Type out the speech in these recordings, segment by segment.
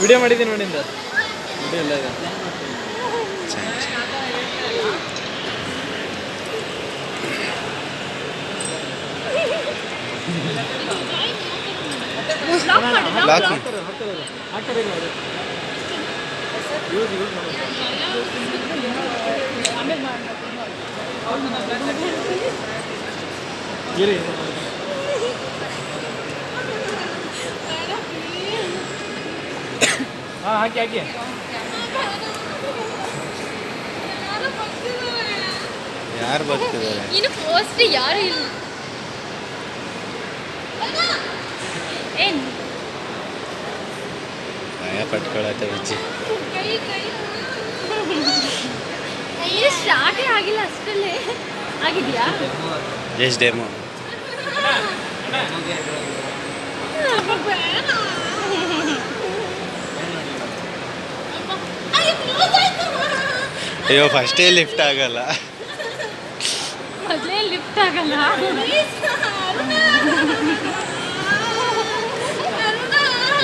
Video ಮಾಡಿದ್ದೀನಿ ನೋಡಿಂದ video ಇಲ್ಲ ಇದೆ ಇರಿ ಹಾಂ ಹಾಕಿ ಹಾಕಿ. ಯಾರು ಬರ್ತಿದ್ದಾರೆ? ಇನ್ನು ಫಸ್ಟ್ ಯಾರು ಇಲ್ಲ? ಏನ್ ಭಯ ಪಟ್ಕೊಳತ್ತೆ ಇದು ಸ್ಟಾರ್ಟೇ ಆಗಿಲ್ಲ ಅಷ್ಟರಲ್ಲೇ. ಆಗಿದೆಯಾ? ಎಷ್ಟು ಡೆಮೋ ಅಯ್ಯೋ ಫಸ್ಟೇ ಲಿಫ್ಟ್ ಆಗಲ್ಲ. ಮೊದಲೇ ಲಿಫ್ಟ್ ಆಗಲ್ಲ.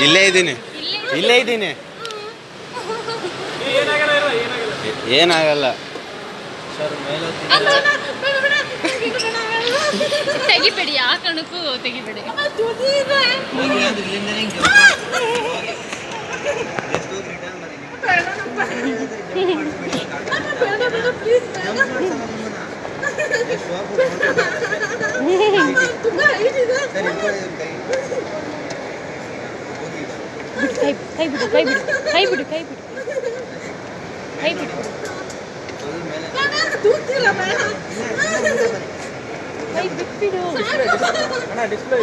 ಇಲ್ಲೇ ಇದ್ದೀನಿ. ಇಲ್ಲೇ ಇದ್ದೀನಿ. ಏನಾಗಲ್ಲ ತೆಗಿಬೇಡಿ ಆ ಕಣಕ್ಕೂ ತೆಗಿಬೇಡಿ. ಕೈ ಬಿಡು ಕೈ ಬಿಡು ಕೈ ಬಿಡು ಕೈ ಬಿಡು ಕೈ ಬಿಡು ಕೈ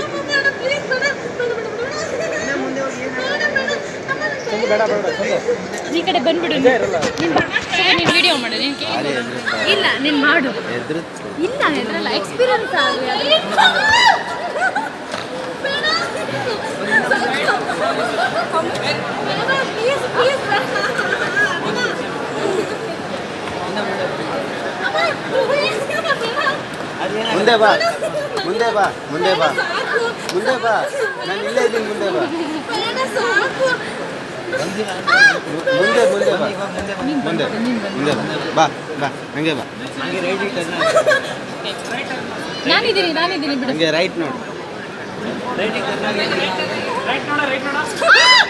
ಈ ಕಡೆ ಬಂದ್ಬಿಡು ನೀನು. ವಿಡಿಯೋ ಮಾಡು ನೀನು ಇಲ್ಲ ನೀನು ಮಾಡು. ಇಲ್ಲ ಇದ್ರಲ್ಲ ಎಕ್ಸ್ಪೀರಿಯನ್ಸ್ ಆಗಲಿ ಮುಂದೆ ಬಾ ಮುಂದೆ ಬಾ ಮುಂದೆ ಬಾ ಮುಂದೆ ಬಾ. ನಾನು ಇಲ್ಲೇ ಇದ್ದೀನಿ ಮುಂದೆ ಬಾ. ಮುಂದೆ ಮುಂದೆ ಬಾ ಮುಂದೆ ಮುಂದೆ ಬಾ ಬಾ ಹಂಗೆ ಬಾ ನಾನಿದ್ದೀನಿ ನಾನಿದ್ದೀನಿ ಬಿಡು ಹಂಗೆ ರೈಟ್ ನೋಡು ರೈಟ್ ನೋಡ ರೈಟ್ Ha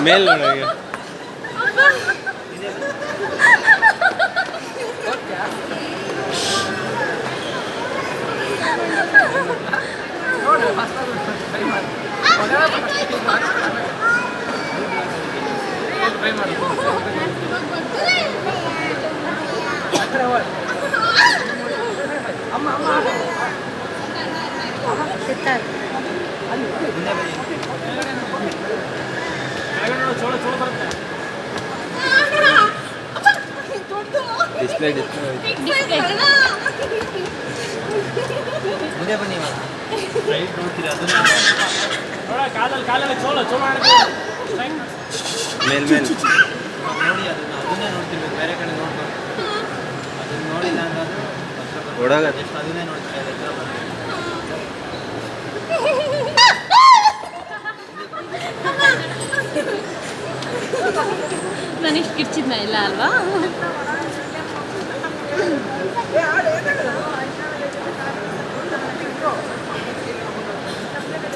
ಮೇಲ್ ನೋಡು ಕೆಳಗಡೆ ನೋಡು ಚೋಳ ಚೋಳ ಬರುತ್ತೆ ಡಿಸ್ಪ್ಲೇ ಡಿಸ್ಪ್ಲೇ ರೈಟ್ ನೋಡ್ತೀರಿ ಅದನ್ನ ನೋಡ ಕಾಲಲ್ಲಿ ಕಾಲಲ್ಲಿ ಚೋಳ ಚೋಳ ಆಡ್ತೀವಿ ಮೇಲ್ ಮೇಲ್ ನೋಡಿ ಅದನ್ನ ಅದನ್ನೇ ನೋಡ್ತಿರ್ಬೇಕು ಬೇರೆ ಕಡೆ ನೋಡ್ಕೊಂಡು ಅದನ್ನ ನೋಡಿಲ್ಲ ಅಂದ್ರೆ ಹುಡುಗ ಜಸ್ಟ್ ಅದನ್ನೇ ನೋಡ್ತಾರೆ ಅದು ಹತ್ರ ಬರುತ್ತೆ. ನಾನು ಇಷ್ಟು ಕಿರ್ಚಿದ್ನ ಇಲ್ಲ ಅಲ್ವಾ?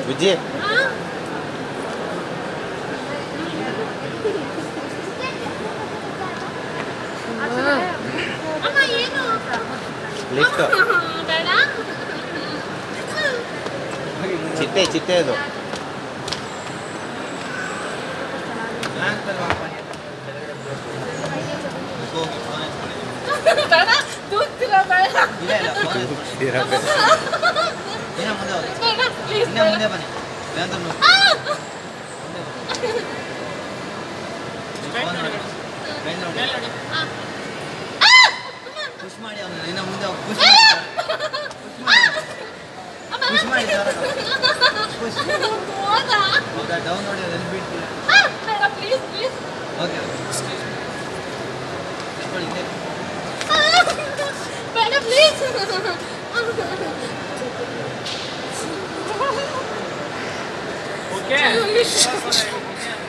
ವಿಜಯ್ ಲಿಫ್ಟ್ ಚಿಟ್ಟೆ ಚಿಟ್ಟೆ ಅದು. ಬ್ಯಾಂಕ್ ಪುಷ್ ಮಾಡಿ ಅವನು ಇನ್ನು ಮುಂದೆ ಪುಷ್ ಮಾಡಿ ಪುಷ್ ಮಾಡಿ ಪುಷ್ ಹೌದಾ ಡೌನ್ ನೋಡಿ ಅದನ್ನು ಬಿಟ್ಟು ಓಕೆ ತಗೊಳ್ಳಿ ಬೇಡ ಪ್ಲೀಸ್ ಓಕೆ